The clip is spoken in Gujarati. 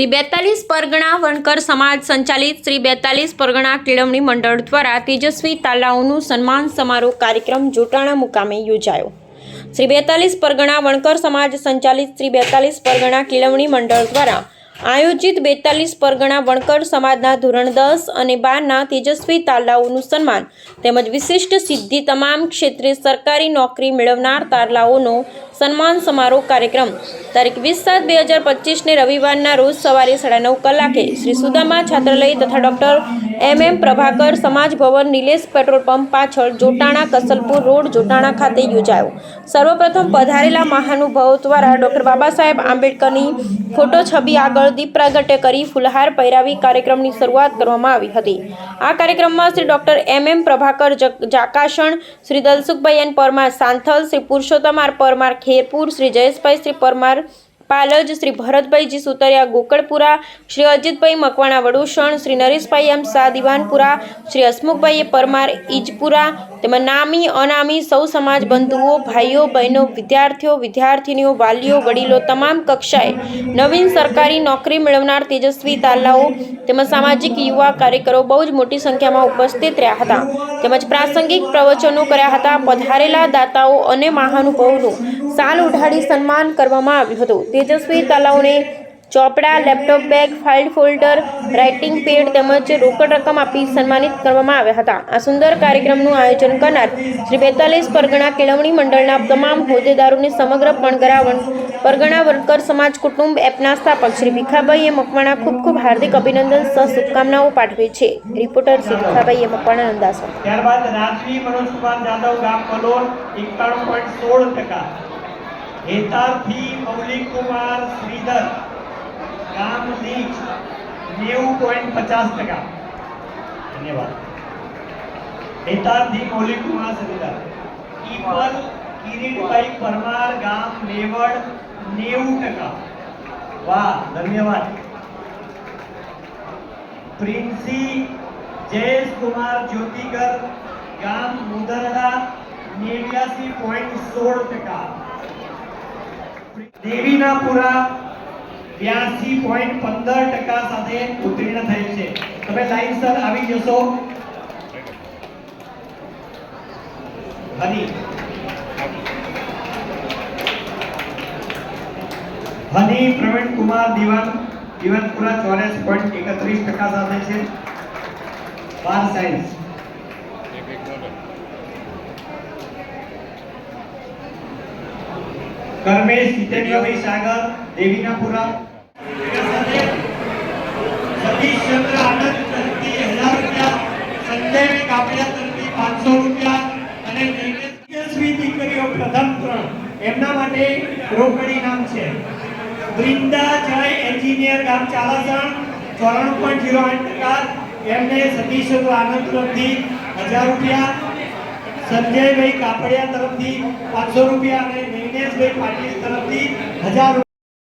શ્રી બેતાલીસ પરગણા વણકર સમાજ સંચાલિત શ્રી બેતાલીસ પરગણા કેળવણી મંડળ દ્વારા તેજસ્વી તાલાઓનું સન્માન સમારોહ કાર્યક્રમ જોટાણા મુકામે યોજાયો. શ્રી બેતાલીસ પરગણા વણકર સમાજ સંચાલિત શ્રી બેતાલીસ પરગણા કેળવણી મંડળ દ્વારા આયોજિત બેતાલીસ પરગણા વણકર સમાજના ધોરણ દસ અને બારના તેજસ્વી તાલાઓનું સન્માન તેમજ વિશિષ્ટ સિદ્ધિ તમામ ક્ષેત્રે સરકારી નોકરી મેળવનાર તારલાઓનો સન્માન સમારોહ કાર્યક્રમ તારીખ વીસ સાત બે હજાર પચીસને રવિવારના રોજ સવારે સાડા નવ કલાકે શ્રી સુદામા છાત્રાલય તથા ડૉક્ટર એમ એમ પ્રભાકર સમાજ ભવન નિલેશ પેટ્રોલ પંપ પાછળ જોટાણા કસલપુર રોડ, જોટાણા ખાતે યોજાયો. સર્વપ્રથમ પધારેલા મહાનુભાવો દ્વારા ડૉક્ટર બાબા સાહેબ આંબેડકરની ફોટો છબી આગળ દીપ પ્રાગટ્ય કરી ફુલહાર પહેરાવી કાર્યક્રમની શરૂઆત કરવામાં આવી હતી. આ કાર્યક્રમમાં Shri doctor M M Prabhakar જક- જાકાશણ Shri Dalsukhbhai N Parmar Santhal, Shri Purushottam R Parmar Kherpur, Shri Jayeshbhai, Shri Parmar Palaj, Shri Bharatbhaiji Sutariya, Gokalpura, Shri Ajitbhai Makwana, Vadusan, Shri Nareshbhai M Shah Diwanpura Shri Hasmukhbhai Parmar, Ijpura તેમજ નામી, અનામી, સૌ સમાજ બંધુઓ, ભાઈઓ, બહેનો, વિદ્યાર્થીઓ, વિદ્યાર્થિનીઓ, વાલીઓ, વડીલો તમામ કક્ષાએ નવીન સરકારી નોકરી મેળવનાર તેજસ્વી તાલાઓ, તેમજ સામાજિક યુવા કાર્યકરો બહુ જ મોટી સંખ્યામાં ઉપસ્થિત રહ્યા હતા. તેમજ પ્રાસંગિક પ્રવચનો કર્યા હતા, પધારેલા દાતાઓ અને મહાનુભાવોનું સાલ ઉઢાડી સન્માન કરવામાં આવ્યું હતું. તેજસ્વી તલાવને ચોપડા, laptop bag, file folder, writing pad તેમજ રોકડ રકમ આપી સન્માનિત કરવામાં આવ્યા હતા. આ સુંદર કાર્યક્રમનું આયોજન કરનાર શ્રી બેતાલીસ પરગણા કેળવણી મંડળના તમામ હોદ્દેદારોને સમગ્ર પણગરા પરગણા વર્કર સમાજ કુટુંબ એપના સ્થાપક શ્રી ભીખાભાઈએ મકવાણા ખૂબ ખૂબ હાર્દિક અભિનંદન સહ શુભકામનાઓ પાઠવે છે. રિપોર્ટર શ્રી ભીખાભાઈએ મકવાણા નંદાસર ત્યારબાદ રાજવી મનોજકુમાર જાદવ ગામ કલોલ, એકાણું પોઈન્ટ સોળ ટકા. હેતારથી મૌલિક કુમાર શ્રીધર ગામ લીચ નેવું પોઈન્ટ પચાસ ટકા ધન્યવાદ હેતારથી મૌલિક કુમાર શ્રીધર ઈપલ કિરીટભાઈ પરમાર ગામ લેવડ નેવું ટકા વાહ ધન્યવાદ પ્રિન્સી જયેશ કુમાર જ્યોતિગર ગામ મુદરડા નેવ્યાસી પોઈન્ટ સોળ ટકા દેવીનાપુરા બ્યાસી પોઈન્ટ પંદર ટકા સાથે ઉત્તીર્ણ થયેલ છે. તમે લાઈનસર આવી જશો. હની. હની, પ્રવીણ કુમાર, દિવાન દિવાનપુરા ચોરેસ પોઈન્ટ એકત્રીસ ટકા સાથે છે. બાર સાયન્સ કર્મેશ જીતેન્દ્રભાઈ સાગર દેવીનાપુરા સતીશચંદ્ર આનંદ તરફથી હજાર રૂપિયા સંજય કાપડિયા તરફથી પાંચસો રૂપિયા અને તેજસ્વી દીકરીઓ પ્રથમ ત્રણ, એમના માટે રોકડી નામ છે. વૃંદા જય એન્જિનિયર ગામ ચાલાસણ, ચોરાણું પોઈન્ટ ઝીરો આઠ ટકા. એમને સતીશચંદ્ર આનંદ તરફથી હજાર રૂપિયા. સંજયભાઈ કાપડિયા તરફથી પાંચસો રૂપિયા અને નૈનેશભાઈ પાટીલ તરફથી હજાર